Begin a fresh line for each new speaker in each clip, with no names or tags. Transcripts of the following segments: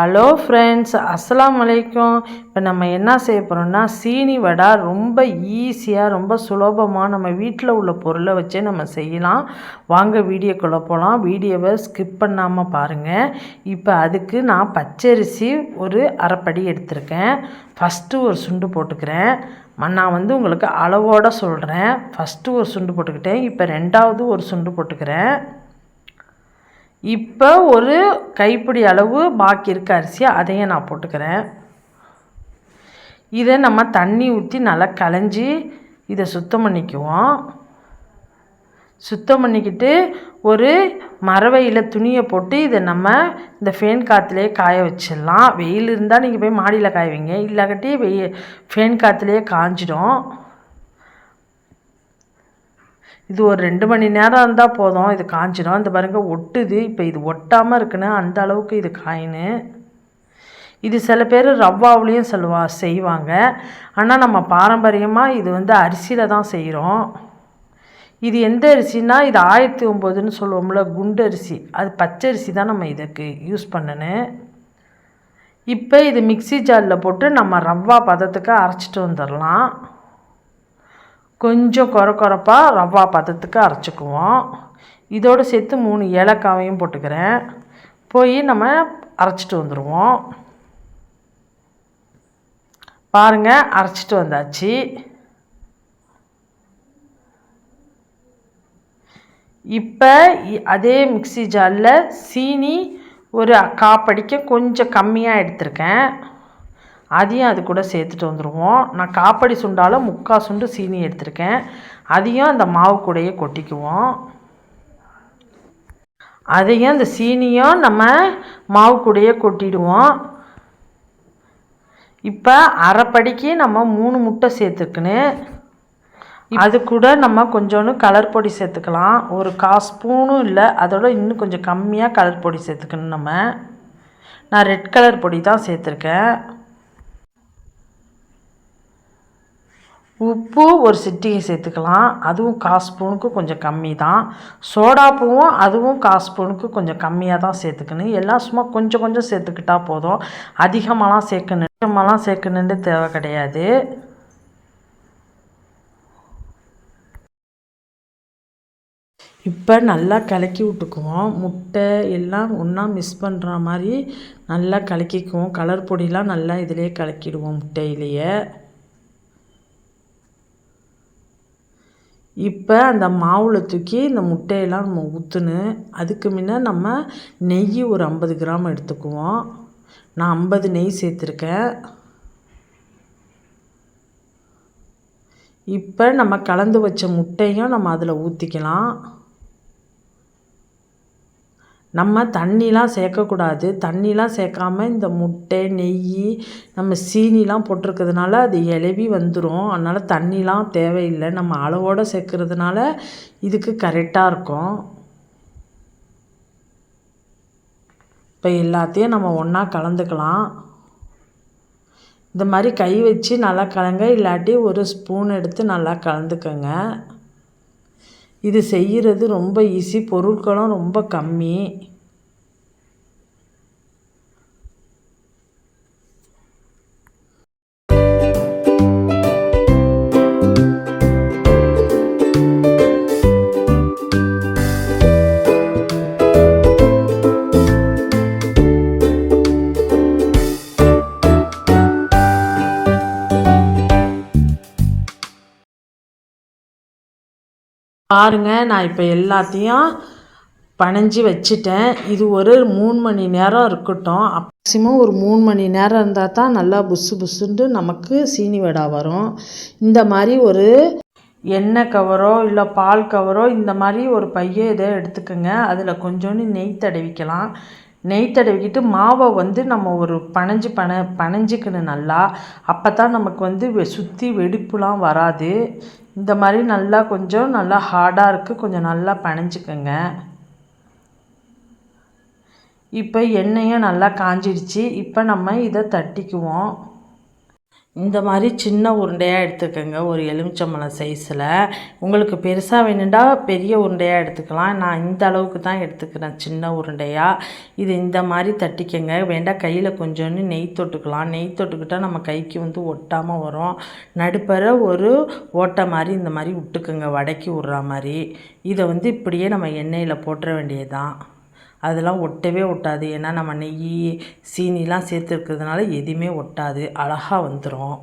Hello friends அஸ்லாம் அலைக்கும் இப்போ நம்ம என்ன செய்ய போகிறோம்னா சீனி வடை ரொம்ப ஈஸியாக ரொம்ப சுலபமாக நம்ம வீட்டில் உள்ள பொருளை வச்சே நம்ம செய்யலாம். வாங்க வீடியோக்குள்ளே போகலாம் வீடியோவை ஸ்கிப் பண்ணாமல் பாருங்கள் இப்போ அதுக்கு நான் பச்சரிசி ஒரு அரைப்படி எடுத்திருக்கேன். ஃபஸ்ட்டு ஒரு சுண்டு போட்டுக்கிறேன். நான் வந்து உங்களுக்கு அளவோடு சொல்கிறேன் ஃபஸ்ட்டு ஒரு சுண்டு போட்டுக்கிட்டேன். இப்போ ரெண்டாவது ஒரு சுண்டு போட்டுக்கிறேன். இப்போ ஒரு கைப்பிடி அளவு பாக்கி இருக்க அரிசியை அதையும் நான் போட்டுக்கிறேன். இதை நம்ம தண்ணி ஊற்றி நல்லா களைஞ்சி இதை சுத்தம் பண்ணிக்குவோம். சுத்தம் பண்ணிக்கிட்டு ஒரு மரவையில் துணியை போட்டு இதை நம்ம இந்த ஃபேன் காற்றுலேயே காய வச்சிடலாம். வெயில் இருந்தால் நீங்கள் போய் மாடியில் காய வைங்க. இல்லாக்கட்டி வெயில் ஃபேன் காற்றுலேயே காஞ்சிடும். இது ஒரு ரெண்டு மணி நேரம் இருந்தால் போதும். இது காஞ்சிடும் இந்த பாருங்க ஒட்டுது. இப்போ இது ஒட்டாமல் இருக்குன்னு அந்த அளவுக்கு இது காயின்னு. இது சில பேர் ரவ்வாவுலேயும் செல்வா செய்வாங்க. ஆனால் நம்ம பாரம்பரியமாக இது வந்து அரிசியில் தான் செய்கிறோம் இது எந்த அரிசினா இது ஆயிரத்தி ஒம்போதுன்னு சொல்லுவோம்ல குண்டு அரிசி. அது பச்சரிசி தான் நம்ம இதுக்கு யூஸ் பண்ணணும் இப்போ இது மிக்ஸி ஜாரில் போட்டு நம்ம ரவ்வா பதத்துக்கு அரைச்சிட்டு வந்துடலாம் கொஞ்சம் கொர குறப்பாக ரவா பதத்துக்கு அரைச்சிக்குவோம். இதோடு சேர்த்து மூணு ஏலக்காவையும் போட்டுக்கிறேன். போய் நம்ம அரைச்சிட்டு வந்துடுவோம் பாருங்கள் அரைச்சிட்டு வந்தாச்சு. இப்போ அதே மிக்சி ஜாரில் சீனி ஒரு காப்படிக்க கொஞ்சம் கம்மியாக எடுத்திருக்கேன். அதையும் அது கூட சேர்த்துட்டு வந்துடுவோம் நான் காப்படி சுண்டால் முக்கால் சுண்டு சீனி எடுத்திருக்கேன். அதையும் அந்த மாவு கூடையே கொட்டிக்குவோம். அதையும் அந்த சீனியும் நம்ம மாவு கூடையே கொட்டிடுவோம். இப்போ அரைப்படிக்கு நம்ம மூணு முட்டை சேர்த்துக்கணும் அது கூட நம்ம கொஞ்சோண்டு கலர் பொடி சேர்த்துக்கலாம். ஒரு கா ஸ்பூனும் இல்லை அதோட இன்னும் கொஞ்சம் கம்மியாக கலர் பொடி சேர்த்துக்கணும் நம்ம. நான் ரெட் கலர் பொடி தான் சேர்த்துருக்கேன். உப்பு ஒரு சிட்டிகை சேர்த்துக்கலாம். அதுவும் கால் ஸ்பூனுக்கு கொஞ்சம் கம்மி தான் சோடாப்பூவும் அதுவும் கால் ஸ்பூனுக்கு கொஞ்சம் கம்மியாக தான் சேர்த்துக்கணும். எல்லாம் சும்மா கொஞ்சம் கொஞ்சம் சேர்த்துக்கிட்டா போதும். அதிகமாகலாம் சேர்க்கணும் அதிகமாகலாம் சேர்க்கணுன்னு தேவை கிடையாது. இப்போ நல்லா கலக்கி விட்டுக்குவோம். முட்டை எல்லாம் ஒன்றா மிஸ் பண்ணுற மாதிரி நல்லா கலக்கிக்குவோம். கலர் பொடியெலாம் நல்லா இதிலே கலக்கிடுவோம் முட்டையிலேயே. இப்போ அந்த மாவில் தூக்கி இந்த முட்டையெல்லாம் நம்ம ஊற்றுன்னு அதுக்கு முன்ன நம்ம நெய் ஒரு ஐம்பது கிராம் எடுத்துக்குவோம். நான் ஐம்பது நெய் சேர்த்துருக்கேன். இப்போ நம்ம கலந்து வச்ச முட்டையும் நம்ம அதில் ஊற்றிக்கலாம் நம்ம தண்ணிலாம் சேர்க்கக்கூடாது. தண்ணிலாம் சேர்க்காம இந்த முட்டை நெய் நம்ம சீனிலாம் போட்டிருக்கிறதுனால அது இலவி வந்துடும் அதனால் தண்ணிலாம் தேவையில்லை. நம்ம அளவோடு சேர்க்கறதுனால இதுக்கு கரெக்டாக இருக்கும். இப்போ எல்லாத்தையும் நம்ம ஒன்றா கலந்துக்கலாம். இந்த மாதிரி கை வச்சு நல்லா கலங்க. இல்லாட்டி ஒரு ஸ்பூன் எடுத்து நல்லா கலந்துக்கங்க. இது செய்கிறது ரொம்ப ஈஸி பொருட்களும் ரொம்ப கம்மி. பாருங்க நான் இப்போ எல்லாத்தையும் பனைஞ்சி வச்சுட்டேன். இது ஒரு மூணு மணி நேரம் இருக்கட்டும். மேக்ஸிமம் ஒரு மூணு மணி நேரம் இருந்தால் தான் நல்லா புசு புசுன்ட்டு நமக்கு சீனி வடை வரும். இந்த மாதிரி ஒரு எண்ணெய் கவரோ இல்லை பால் கவரோ இந்த மாதிரி ஒரு பைய இதை எடுத்துக்கோங்க. அதில் கொஞ்சோண்டு நெய் தடவிக்கலாம். நெய் தடவிக்கிட்டு மாவை வந்து நம்ம ஒரு பனைஞ்சு பனை பனைஞ்சிக்கணும் நல்லா. அப்போ தான் நமக்கு வந்து வெ- சுற்றி வெடிப்புலாம் வராது. இந்த மாதிரி நல்லா கொஞ்சம் நல்லா ஹார்டாக இருக்குது கொஞ்சம் நல்லா பனைஞ்சிக்கோங்க. இப்போ எண்ணெயும் நல்லா காஞ்சிடுச்சு இப்போ நம்ம இதை தட்டிக்குவோம். இந்த மாதிரி சின்ன உருண்டையாக எடுத்துக்கோங்க ஒரு எலுமிச்சம்பழம் சைஸில் உங்களுக்கு பெருசாக வேணுண்டா பெரிய உருண்டையாக எடுத்துக்கலாம். நான் இந்த அளவுக்கு தான் எடுத்துக்கிறேன் சின்ன உருண்டையாக இது இந்த மாதிரி தட்டிக்கங்க. வேண்டாம் கையில் கொஞ்சோன்னு நெய் தொட்டுக்கலாம். நெய் தொட்டுக்கிட்டால் நம்ம கைக்கு வந்து ஒட்டாமல் வரும். நடுப்பற ஒரு ஓட்டை மாதிரி இந்த மாதிரி விட்டுக்குங்க. வடக்கி விட்ற மாதிரி. இதை வந்து இப்படியே நம்ம எண்ணெயில் போட்டுற வேண்டியதுதான். அதெல்லாம் ஒட்டவே ஒட்டாது. ஏன்னா நம்ம நெய் சீனிலாம் சேர்த்துருக்கிறதுனால எதுவுமே ஒட்டாது. அழகாக வந்துடும்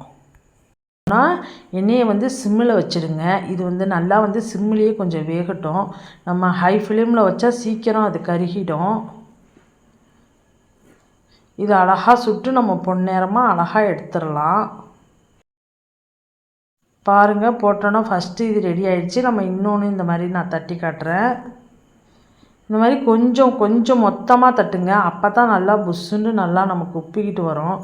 ஆனால் எண்ணெயை வந்து சிம்மில் வச்சுருங்க. இது வந்து நல்லா வந்து சிம்மிலேயே கொஞ்சம் வேகட்டும். நம்ம ஹை ஃப்ளேமில் வச்சா சீக்கிரம் அது கருகிடும். இது அழகாக சுட்டு நம்ம பொன்னேரமாக அழகாக எடுத்துடலாம். பாருங்கள் போட்டோன்னா ஃபஸ்ட்டு இது ரெடி ஆயிடுச்சு. நம்ம இன்னொன்று இந்த மாதிரி நான் தட்டி காட்டுறேன். இந்த மாதிரி கொஞ்சம் கொஞ்சம் மொத்தமாக தட்டுங்க. அப்போ தான் நல்லா புஷ்ஷுன்னு நல்லா நமக்கு உப்பிக்கிட்டு வரும்.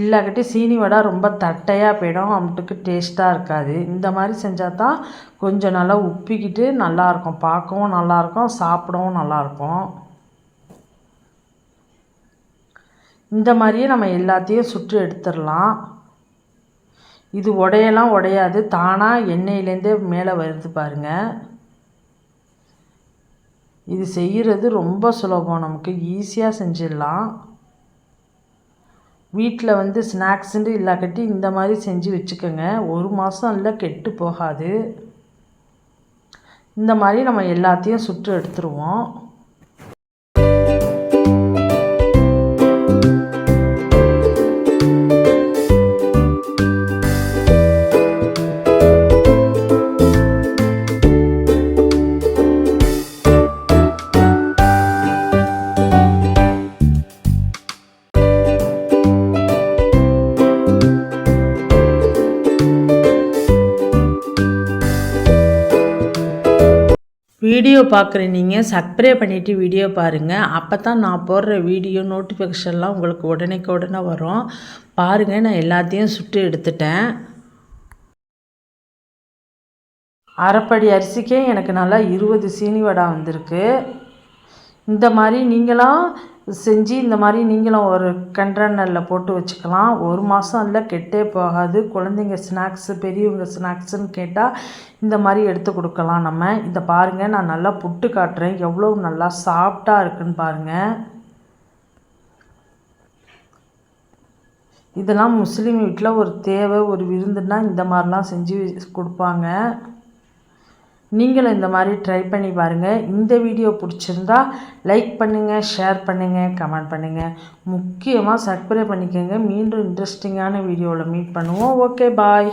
இல்லாக்கட்டி சீனி வடை ரொம்ப தட்டையாக போயிடும். அம்ட்டுக்கு டேஸ்ட்டாக இருக்காது. இந்த மாதிரி செஞ்சால் தான் கொஞ்சம் நல்லா உப்பிக்கிட்டு நல்லாயிருக்கும். பார்க்கவும் நல்லாயிருக்கும். சாப்பிடவும் நல்லாயிருக்கும். இந்த மாதிரியே நம்ம எல்லாத்தையும் சுட்டு எடுத்துடலாம். இது உடையெல்லாம் உடையாது. தானாக எண்ணெயிலேருந்தே மேலே வருது பாருங்கள் இது செய்கிறது ரொம்ப சுலபம். நமக்கு ஈஸியாக செஞ்சிடலாம். வீட்டில் வந்து ஸ்நாக்ஸுன்ட்டு இல்லாக்கட்டி இந்த மாதிரி செஞ்சு வச்சுக்கோங்க. ஒரு மாதம் இல்லை கெட்டு போகாது. இந்த மாதிரி நம்ம எல்லாத்தையும் சுட்டு எடுத்துருவோம். வீடியோ பார்க்குற நீங்கள் சப்ஸ்கிரைப் பண்ணிவிட்டு வீடியோ பாருங்கள் அப்போ தான் நான் போடுற வீடியோ நோட்டிஃபிகேஷன்லாம் உங்களுக்கு உடனேக்கு உடனே வரும். பாருங்கள் நான் எல்லாத்தையும் சுட்டு எடுத்துட்டேன். அரைப்படி அரிசிக்கே எனக்கு நல்லா இருபது சீனி வடை வந்திருக்கு. இந்த மாதிரி நீங்களாம் செஞ்சு இந்த மாதிரி நீங்களும் ஒரு கண்டெய்னரில் போட்டு வச்சுக்கலாம். ஒரு மாதம் இல்லை கெட்டே போகாது. குழந்தைங்க ஸ்நாக்ஸு பெரியவங்க ஸ்நாக்ஸுன்னு கேட்டால் இந்த மாதிரி எடுத்து கொடுக்கலாம் நம்ம. இதை பாருங்கள் நான் நல்லா புட்டு காட்டுறேன். எவ்வளோ நல்லா சாஃப்டாக இருக்குன்னு பாருங்கள் இதெல்லாம் முஸ்லீம் வீட்டில் ஒரு தேவை ஒரு விருந்துன்னா இந்த மாதிரிலாம் செஞ்சு கொடுப்பாங்க. நீங்களும் இந்த மாதிரி ட்ரை பண்ணி பாருங்கள் இந்த வீடியோ பிடிச்சிருந்தா லைக் பண்ணுங்கள் ஷேர் பண்ணுங்கள் கமெண்ட் பண்ணுங்கள் முக்கியமாக சப்ஸ்கிரைப் பண்ணிக்கோங்க. மீண்டும் இன்ட்ரெஸ்டிங்கான வீடியோவில் மீட் பண்ணுவோம். Okay bye